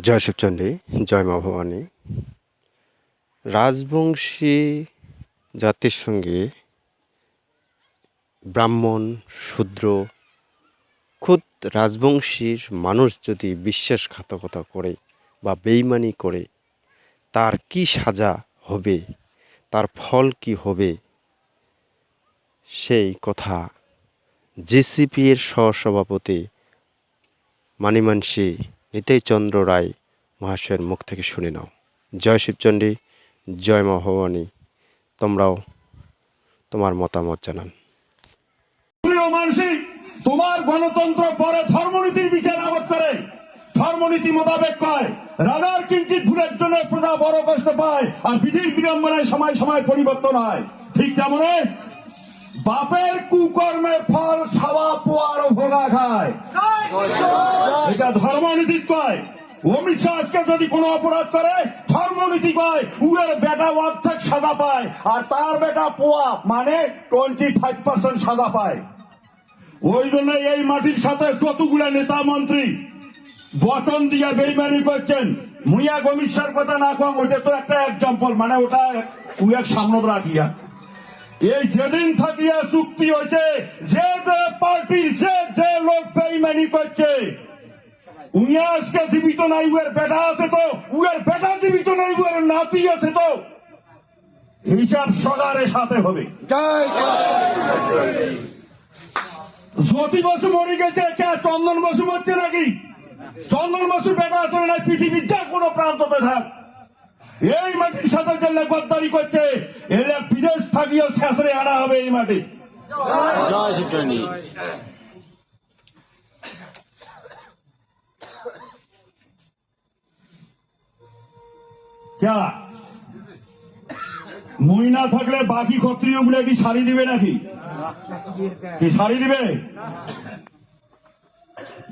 জয় শিবচণ্ডী জয় মা ভবানী। রাজবংশী জাতির সঙ্গে ব্রাহ্মণ, শূদ্র, খুদ রাজবংশীর মানুষ যদি বিশ্বাসঘাতকতা করে বা বেইমানি করে, তার কি সাজা হবে? তার ফল কি হবে? সেই কথা জেসিপির সহসভাপতি মানিমানসী নিতাই চন্দ্র রায় মহাশয়ের মুখ থেকে শুনে নাও। জয় শিবচণ্ডী, জয় মা ভবানী। তোমরাও তোমার মতামত জানান। তোমার গণতন্ত্র পরে ধর্মনীতির বিচার আবদ করে। ধর্মনীতি মোতাবেক কয়। রাজার কিঞ্চিত ভুলের জন্য প্রজা বড় কষ্ট পায় আর বিধির বিড়ম্বনায় সময় সময় পরিবর্তন হয়। ঠিক তেমন বাপের কুকর্মের ফল খাওয়া খায় এটা ধর্মনীতি কয় অমিত শাহ আজকে যদি কোনো অপরাধ করে ধর্মনীতি কয় উয়ের বেটা অর্ধেক সাজা পায়, আর তার বেটা পোয়া মানে টোয়েন্টি ফাইভ পার্সেন্ট সাজা পায়। ওই জন্য এই মাটির সাথে কতগুলা নেতা মন্ত্রী বচন দিয়ে বেইমানি করছেন, মুইয়া গমিষ্যার কথা না কম ওটা তো একটা এক্সাম্পল মানে ওটা উয়ের সামনে রাখিয়া এই যেদিন থাকিয়া চুক্তি হয়েছে, যে যে পার্টির, যে যে লোক বেইমানি করছে উনি আজকে জীবিত নাই উয়ের বেটা আছে তো উয়ের বেটা জীবিত নাই উয়ের নাতি আছে তো। হিসাব সগারে সাথে হবে। জ্যোতি বসু মরে গেছে কে? চন্দন বসু মরছে নাকি? চন্দন বসুর বেটা আছে না পৃথিবীর যা কোনো প্রান্ততে থাক। এই মাটির সাথে জন্য গদ্দারি করছে এলে বিদেশ থাকিও শেষরে আনা হবে এই মাটি। কেয়া মই না থাকলে বাকি ক্ষত্রিয়গুলো কি শাড়ি দিবে নাকি? কি শাড়ি দিবে?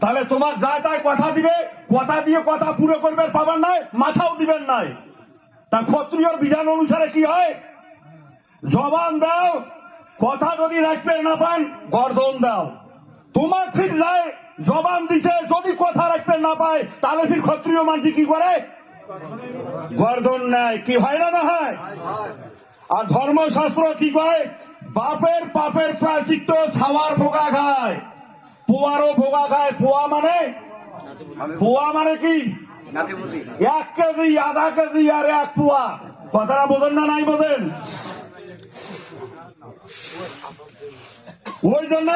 তাহলে তোমার যা তাই কথা দিবে, কথা দিয়ে কথা পুরো করবে পাবার নাই, মাথাও দিবেন নাই। তা ক্ষত্রিয়র বিধান অনুসারে কি হয়? জবান দাও, কথা যদি রাখতে না পান, গর্দন দাও। তোমার ঠিক নাই, জবান দিছে, যদি কথা রাখতে না পায়, তাহলে ফির ক্ষত্রিয় মানুষ কি করে? গর্দন নেয়। কি হয় না না হয়? আর ধর্মশাস্ত্র কি কয়? বাপের পাপের প্রায়চিত্ত ছাওয়ার ভোগা খায়। পোয়ারও ভোগা খায়। পোয়া মানে? পোয়া মানে কি? এক কেজি, আধা কেজি আর এক পোয়া। কথাটা বোঝেন না নাই বোঝেন? ওই জন্য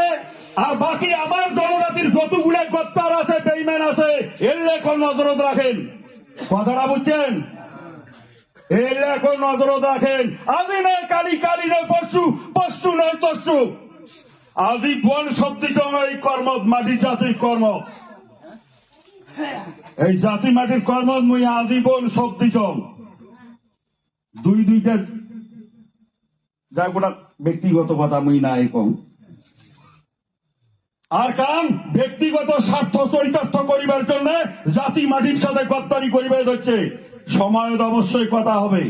আর বাকি আমার জনজাতির যতগুলো গত্তার আছে বেইম্যান আছে, এর লেখন নজরত রাখেন। কথাটা বুঝছেন? এই রাখেন আজি নয়, কালি কালি নয় নয় আজি বন শব্দিত এই কর্ম মাটি জাতির কর্ম। এই জাতি মাটির কর্ম, মুই আজীবন শব্দিত দুই দুইটা যা গোটা ব্যক্তিগত কথা মুই না কম। আর কাম ব্যক্তিগত স্বার্থ চরিতার্থ করিবার জন্য জাতি মাটির সাথে গদ্দারি করিবার হচ্ছে সময়ত অবশ্যই কথা হবে।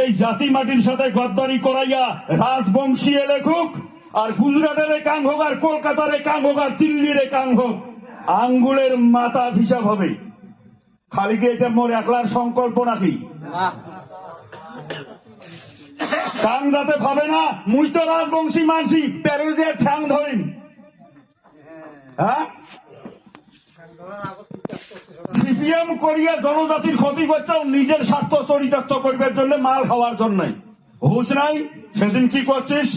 এই জাতি মাটির সাথে গদ্দারি করাইয়া রাজবংশী লেখক আর গুজরাটের কাং হোক আর কলকাতার কাং হোক আর দিল্লির কাং হোক আঙ্গুলের মাথা হিসাব হবে। খালি কি এটা মোর একলার সংকল্প নাকি? কান যাতে ভাবে না মুই তো রাজবংশী মানসি প্যারে দিয়ে ঠ্যাং ধরিন হ্যাঁ? সিপিএম করিয়া জনজাতির ক্ষতি করছে নিজের স্বার্থ চরিতার্থ করবার জন্য মাল খাওয়ার জন্য। হুশ নাই? সেদিন কি করছিস?